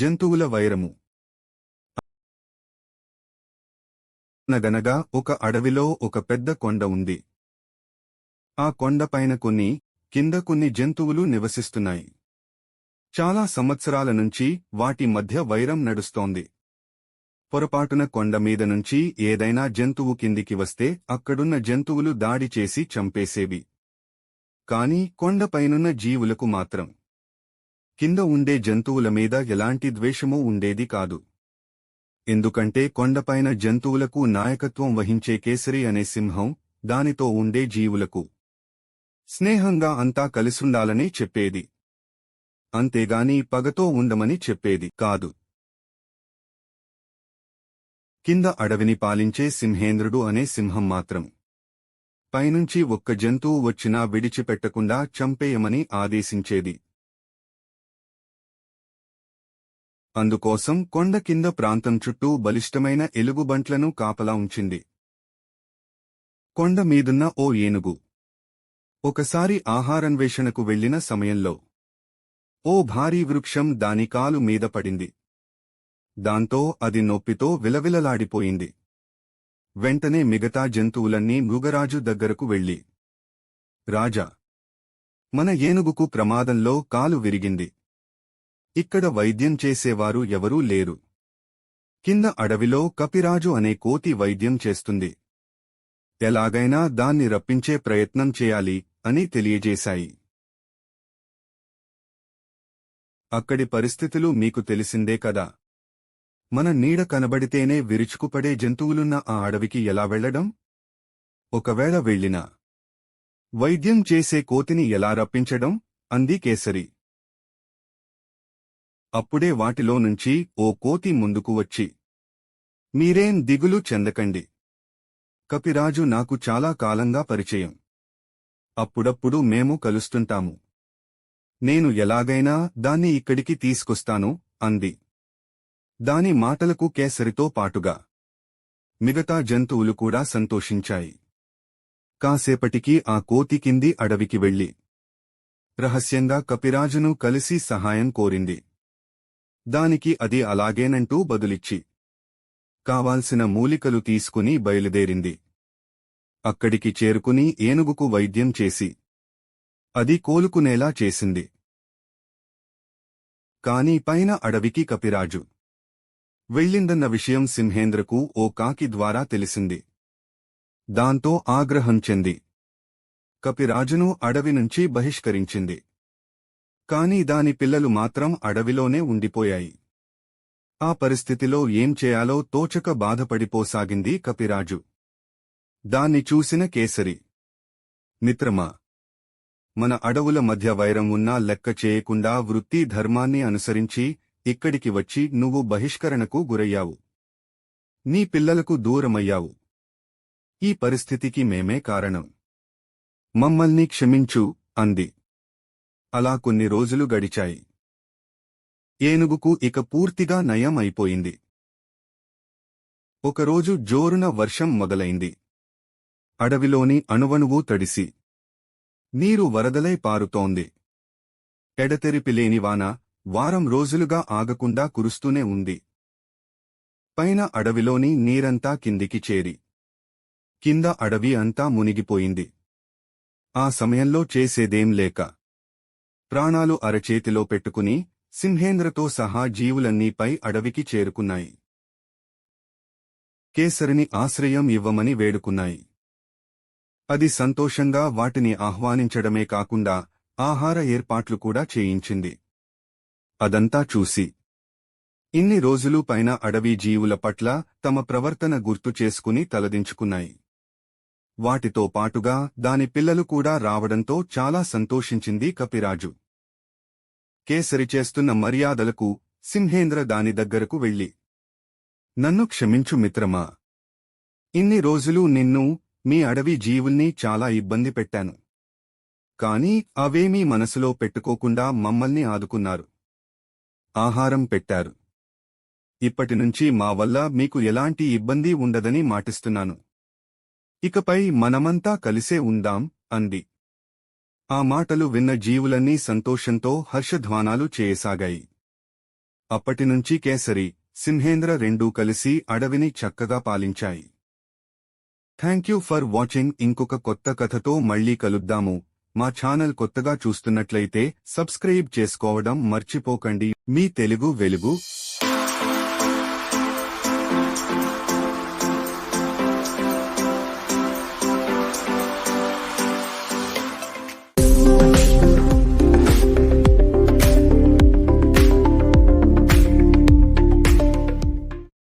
జంతువుల వైరము. అనగనగా ఒక అడవిలో ఒక పెద్ద కొండ ఉంది. ఆ కొండపైన కొన్ని కింద కొన్ని జంతువులు నివసిస్తున్నాయి. చాలా సంవత్సరాల నుంచి వాటి మధ్య వైరం నడుస్తోంది. పొరపాటున కొండ మీద నుంచి ఏదైనా జంతువు కిందికి వస్తే అక్కడున్న జంతువులు దాడి చేసి చంపేసేవి. కాని కొండపైనున్న జీవులకు మాత్రం. కింద ఉండే జంతువుల మీద ఎలాంటి ద్వేషమూ ఉండేది కాదు. ఎందుకంటే కొండపైన జంతువులకు నాయకత్వం వహించే కేసరి అనే సింహం దానితో ఉండే జీవులకు స్నేహంగా అంతా కలిసుండాలని చెప్పేది. అంతేగాని పగతో ఉండమని చెప్పేది కాదు. కింద అడవిని పాలించే సింహేంద్రుడు అనే సింహం మాత్రం పైనుంచి ఒక్క జంతువు వచ్చినా విడిచిపెట్టకుండా చంపేయమని ఆదేశించేది. అందుకోసం కొండ కింద ప్రాంతం చుట్టూ బలిష్టమైన ఎలుగుబంట్లను కాపలా ఉంచింది. కొండ మీదున్న ఓ ఏనుగు. ఒకసారి ఆహారన్వేషణకు వెళ్ళిన సమయంలో ఓ భారీ వృక్షం దాని కాలు మీద పడింది. దాంతో అది నొప్పితో విలవిలలాడిపోయింది. వెంటనే మిగతా జంతువులన్నీ మృగరాజు దగ్గరకు వెళ్ళి రాజా మన ఏనుగుకు ప్రమాదంలో కాలు విరిగింది. ఇక్కడ వైద్యం చేసేవారు ఎవరూ లేరు. కింద అడవిలో కపిరాజు అనే కోతి వైద్యం చేస్తుంది. ఎలాగైనా దాన్ని రప్పించే ప్రయత్నం చేయాలి అని తెలియజేశాయి. అక్కడి పరిస్థితులు మీకు తెలిసిందే కదా. మన నీడ కనబడితేనే విరుచుకుపడే జంతువులున్న ఆ అడవికి ఎలా వెళ్ళడం ఒకవేళ వెళ్ళినా. వైద్యం చేసే కోతిని ఎలా రప్పించడం? అంది కేసరి. అప్పుడే వాటిలో నుంచి ఓ కోతి ముందుకు వచ్చి మీరేం దిగులు చెందకండి. కపిరాజు నాకు చాలా కాలంగా పరిచయం. అప్పుడప్పుడు మేము కలుస్తుంటాము. నేను ఎలాగైనా దాన్ని ఇక్కడికి తీసుకొస్తాను అంది. దాని మాటలకు కేసరితో పాటుగా మిగతా జంతువులు కూడా సంతోషించాయి. కాసేపటికి ఆ కోతి కింది అడవికి వెళ్ళి రహస్యంగా కపిరాజును కలిసి సహాయం కోరింది. దానికి అది అలాగేనంటూ బదులిచ్చి. కావాల్సిన మూలికలు తీసుకుని బయలుదేరింది. అక్కడికి చేరుకుని ఏనుగుకు వైద్యం చేసి. అది కోలుకునేలా చేసింది. కాని పైన అడవికి కపిరాజు. వెళ్ళిందన్న విషయం సింహేంద్రకు ఓ కాకి ద్వారా తెలిసింది. దాంతో ఆగ్రహం చెంది. కపిరాజును అడవి నుంచి బహిష్కరించింది. కాని దాని పిల్లలు మాత్రం అడవిలోనే ఉండిపోయాయి. ఆ పరిస్థితిలో ఏం చేయాలో తోచక బాధపడిపోసాగింది కపిరాజు. దాన్ని చూసిన కేసరి. మిత్రమా! మన అడవుల మధ్య వైరం ఉన్నా లెక్క చేయకుండా వృత్తి ధర్మాన్ని అనుసరించి ఇక్కడికి వచ్చి నువ్వు బహిష్కరణకు గురయ్యావు. నీ పిల్లలకు దూరమయ్యావు. ఈ పరిస్థితికి మేమే కారణం. మమ్మల్ని క్షమించు అంది. అలా కొన్ని రోజులు గడిచాయి. ఏనుగుకు ఇక పూర్తిగా నయం అయిపోయింది ఒకరోజు జోరున వర్షం మొదలైంది. అడవిలోని అణువణువు తడిసి నీరు వరదలై పారుతోంది. ఎడతెరిపిలేని వాన వారం రోజులుగా ఆగకుండా కురుస్తూనే ఉంది. పైన అడవిలోని నీరంతా కిందికి చేరి కింద అడవి అంతా మునిగిపోయింది. ఆ సమయంలో చేసేదేం లేక ప్రాణాలు అరచేతిలో పెట్టుకుని సింహేంద్రతో సహా జీవులన్నీ పై అడవికి చేరుకున్నాయి. కేసరిని ఆశ్రయం ఇవ్వమని వేడుకున్నాయి. అది సంతోషంగా వాటిని ఆహ్వానించడమే కాకుండా ఆహార ఏర్పాట్లు కూడా చేయించింది. అదంతా చూసి ఇన్ని రోజులు పైన అడవి జీవుల పట్ల తమ ప్రవర్తన గుర్తు చేసుకుని తలదించుకున్నాయి. వాటితో పాటుగా దాని పిల్లలు కూడా రావడంతో చాలా సంతోషించింది కపిరాజు. కేసరి చేస్తున్న మర్యాదలకు సింహేంద్ర దాని దగ్గరకు వెళ్ళి నన్ను క్షమించు మిత్రమా. ఇన్ని రోజులు నిన్ను మీ అడవి జీవుల్ని చాలా ఇబ్బంది పెట్టాను. కాని అవేమీ మనసులో పెట్టుకోకుండా మమ్మల్ని ఆదుకున్నారు. ఆహారం పెట్టారు. ఇప్పటినుంచి మా వల్ల మీకు ఎలాంటి ఇబ్బంది ఉండదని మాటిస్తున్నాను. ఇకపై మనమంతా కలిసే ఉందాం అంది. ఆ మాటలు విన్న జీవులన్నీ సంతోషంతో హర్షధ్వానాలు చేయసాగాయి. అప్పటినుంచి కేసరి సింహేంద్ర రెండూ కలిసి అడవిని చక్కగా పాలించాయి. థ్యాంక్ యూ ఫర్ వాచింగ్ ఇంకొక కొత్త కథతో మళ్ళీ కలుద్దాము. మా ఛానల్ కొత్తగా చూస్తున్నట్లయితే సబ్స్క్రైబ్ చేసుకోవడం మర్చిపోకండి. మీ తెలుగు వెలుగు.